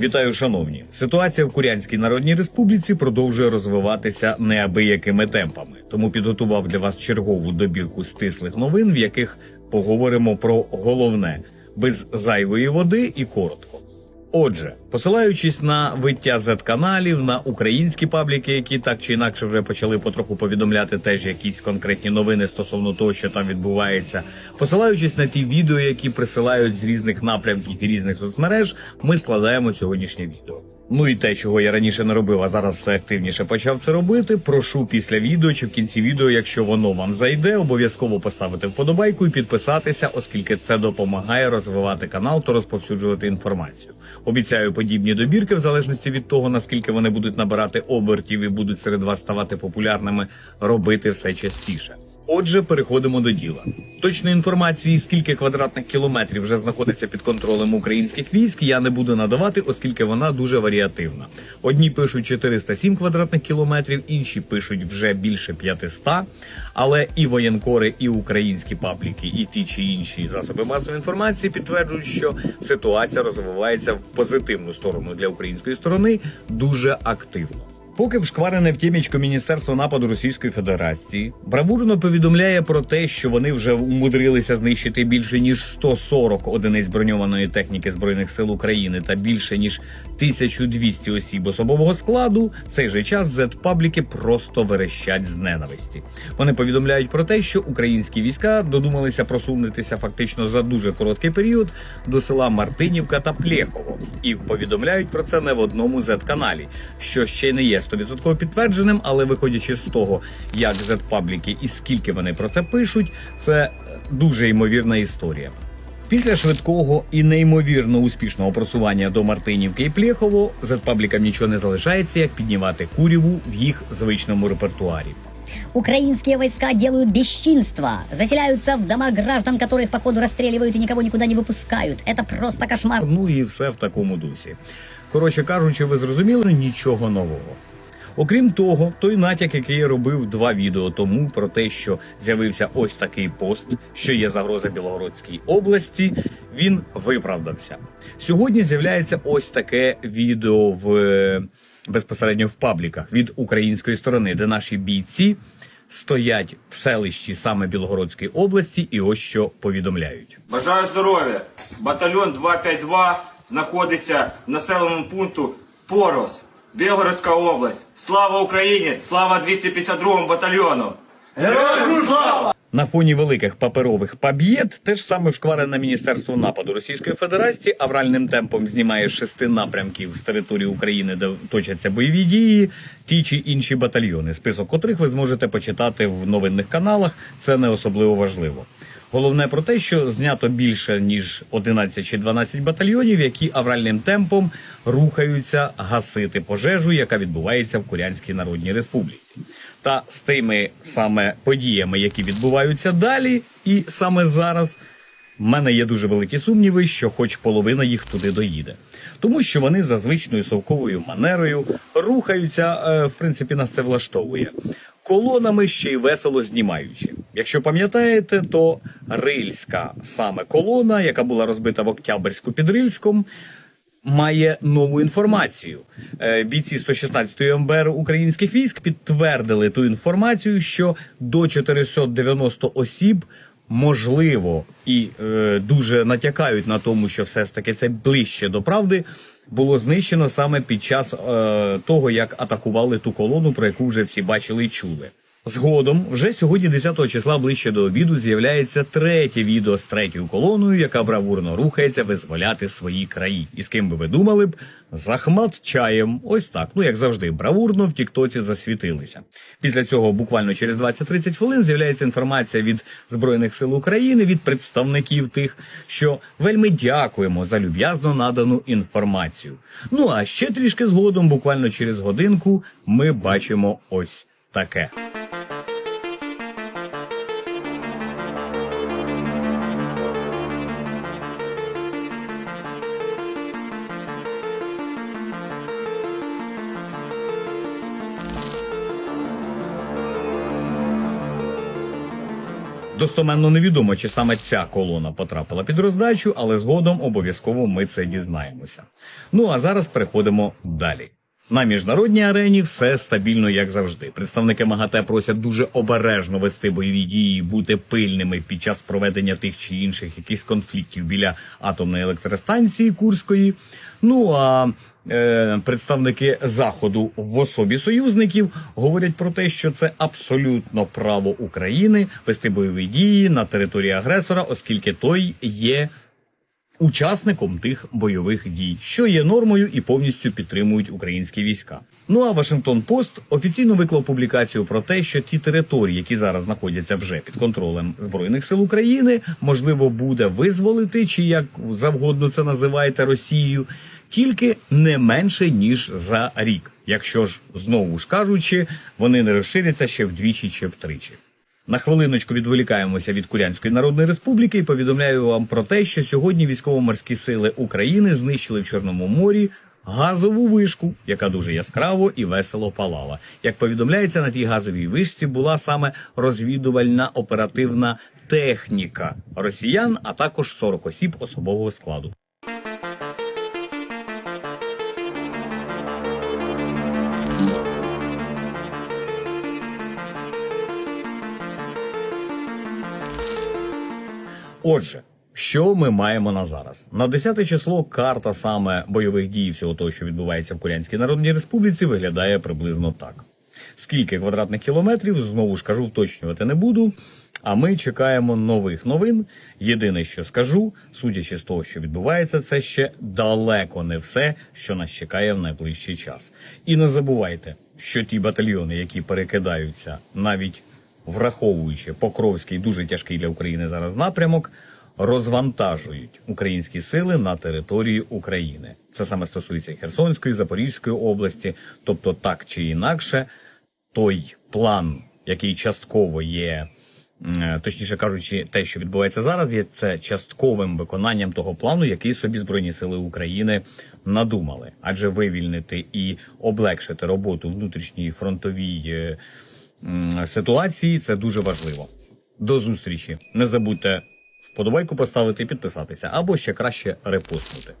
Вітаю, шановні! Ситуація в Курянській Народній Республіці продовжує розвиватися неабиякими темпами. Тому підготував для вас чергову добірку стислих новин, в яких поговоримо про головне без зайвої води і коротко. Отже, посилаючись на виття Z-каналів, на українські пабліки, які так чи інакше вже почали потроху повідомляти теж якісь конкретні новини стосовно того, що там відбувається, посилаючись на ті відео, які присилають з різних напрямків і різних соцмереж, ми складаємо сьогоднішнє відео. Ну і те, чого я раніше не робив, а зараз все активніше почав це робити. Прошу після відео чи в кінці відео, якщо воно вам зайде, обов'язково поставити вподобайку і підписатися, оскільки це допомагає розвивати канал та розповсюджувати інформацію. Обіцяю подібні добірки, в залежності від того наскільки вони будуть набирати обертів і будуть серед вас ставати популярними, робити все частіше. Отже, переходимо до діла. Точної інформації, скільки квадратних кілометрів вже знаходиться під контролем українських військ, я не буду надавати, оскільки вона дуже варіативна. Одні пишуть 407 квадратних кілометрів, інші пишуть вже більше 500. Але і воєнкори, і українські пабліки, і ті чи інші засоби масової інформації підтверджують, що ситуація розвивається в позитивну сторону для української сторони дуже активно. Поки вшкварене в тімічко Міністерство нападу Російської Федерації бравурно повідомляє про те, що вони вже умудрилися знищити більше ніж 140 одиниць броньованої техніки збройних сил України та більше ніж 1200 осіб особового складу. В цей же час зет-пабліки просто верещать з ненависті. Вони повідомляють про те, що українські війська додумалися просунутися фактично за дуже короткий період до села Мартинівка та Плєхово, і повідомляють про це не в одному зет-каналі, що ще не є 100% підтвердженим, але виходячи з того, як зет-пабліки і скільки вони про це пишуть, це е, дуже ймовірна історія. Після швидкого і неймовірно успішного просування до Мартинівки і Плєхово зет-паблікам нічого не залишається, як піднімати куріву в їх звичному репертуарі. Украинские войска делают бесчинство, заселяются в дома граждан, которых походу расстреливают и никого никуда не выпускают. Это просто кошмар. Ну і все в такому дусі. Коротше кажучи, ви зрозуміли нічого нового. Окрім того, той натяк, який я робив два відео тому, про те, що з'явився ось такий пост, що є загроза Білогородській області, він виправдався. Сьогодні з'являється ось таке відео в безпосередньо в пабліках від української сторони, де наші бійці стоять в селищі саме Білогородської області, і ось що повідомляють. Бажаю здоров'я. Батальйон 252 знаходиться в населеному пункту Порос, Білгородська область. Слава Україні! Слава 252 батальйону! Героям слава! На фоні великих паперових паб'єт те ж саме вшкварене Міністерство нападу Російської Федерації авральним темпом знімає шести напрямків з території України, де точаться бойові дії, ті чи інші батальйони, список котрих ви зможете почитати в новинних каналах. Це не особливо важливо. Головне про те, що знято більше ніж 11 чи 12 батальйонів, які авральним темпом рухаються гасити пожежу, яка відбувається в Курянській Народній Республіці. Та з тими саме подіями, які відбуваються далі, і саме зараз, в мене є дуже великі сумніви, що хоч половина їх туди доїде. Тому що вони за звичною совковою манерою рухаються, е, в принципі, нас це влаштовує. Колонами ще й весело знімаючи. Якщо пам'ятаєте, то рильська саме колона, яка була розбита в Октябрьську під Рильськом, має нову інформацію. Е, Бійці 116-ї МБР українських військ підтвердили ту інформацію, що до 490 осіб можливо і е, дуже натякають на тому, що все ж таки це ближче до правди. Було знищено саме під час е, того, як атакували ту колону, про яку вже всі бачили і чули. Згодом, вже сьогодні, 10 числа, ближче до обіду, з'являється третє відео з третьою колоною, яка бравурно рухається визволяти свої краї. І з ким би ви думали б? З Ахмат чаєм. Ось так. Ну як завжди, бравурно в Тіктоці засвітилися. Після цього, буквально через 20-30 хвилин, з'являється інформація від Збройних сил України, від представників тих, що вельми дякуємо за люб'язно надану інформацію. Ну а ще трішки згодом, буквально через годинку, ми бачимо ось таке. Достоменно невідомо, чи саме ця колона потрапила під роздачу, але згодом обов'язково ми це дізнаємося. Ну а зараз переходимо далі. На міжнародній арені все стабільно, як завжди. Представники МАГАТЕ просять дуже обережно вести бойові дії, бути пильними під час проведення тих чи інших якихось конфліктів біля атомної електростанції Курської. Ну а е, представники заходу в особі союзників говорять про те, що це абсолютно право України вести бойові дії на території агресора, оскільки той є учасником тих бойових дій, що є нормою і повністю підтримують українські війська. Ну а Вашингтон Пост офіційно виклав публікацію про те, що ті території, які зараз знаходяться вже під контролем збройних сил України, можливо буде визволити, чи як завгодно це називаєте Росією, тільки не менше ніж за рік, якщо ж знову ж кажучи, вони не розширяться ще вдвічі чи втричі. На хвилиночку відволікаємося від Курянської Народної Республіки і повідомляю вам про те, що сьогодні військово-морські сили України знищили в Чорному морі газову вишку, яка дуже яскраво і весело палала. Як повідомляється, на тій газовій вишці була саме розвідувальна оперативна техніка росіян, а також 40 осіб особового складу. Отже, що ми маємо на зараз? На 10 число карта саме бойових дій всього того, що відбувається в Курянській Народній Республіці, виглядає приблизно так. Скільки квадратних кілометрів, знову ж кажу, уточнювати не буду. А ми чекаємо нових новин. Єдине, що скажу, судячи з того, що відбувається, це ще далеко не все, що нас чекає в найближчий час. І не забувайте, що ті батальйони, які перекидаються, навіть враховуючи Покровський дуже тяжкий для України зараз напрямок, розвантажують українські сили на території України. Це саме стосується Херсонської, Запорізької області, тобто так чи інакше, той план, який частково є. Точніше кажучи, те, що відбувається зараз, є це частковим виконанням того плану, який собі Збройні Сили України надумали. Адже вивільнити і облегшити роботу внутрішній фронтовій е, ситуації це дуже важливо. До зустрічі. Не забудьте вподобайку поставити і підписатися, або ще краще репостнути.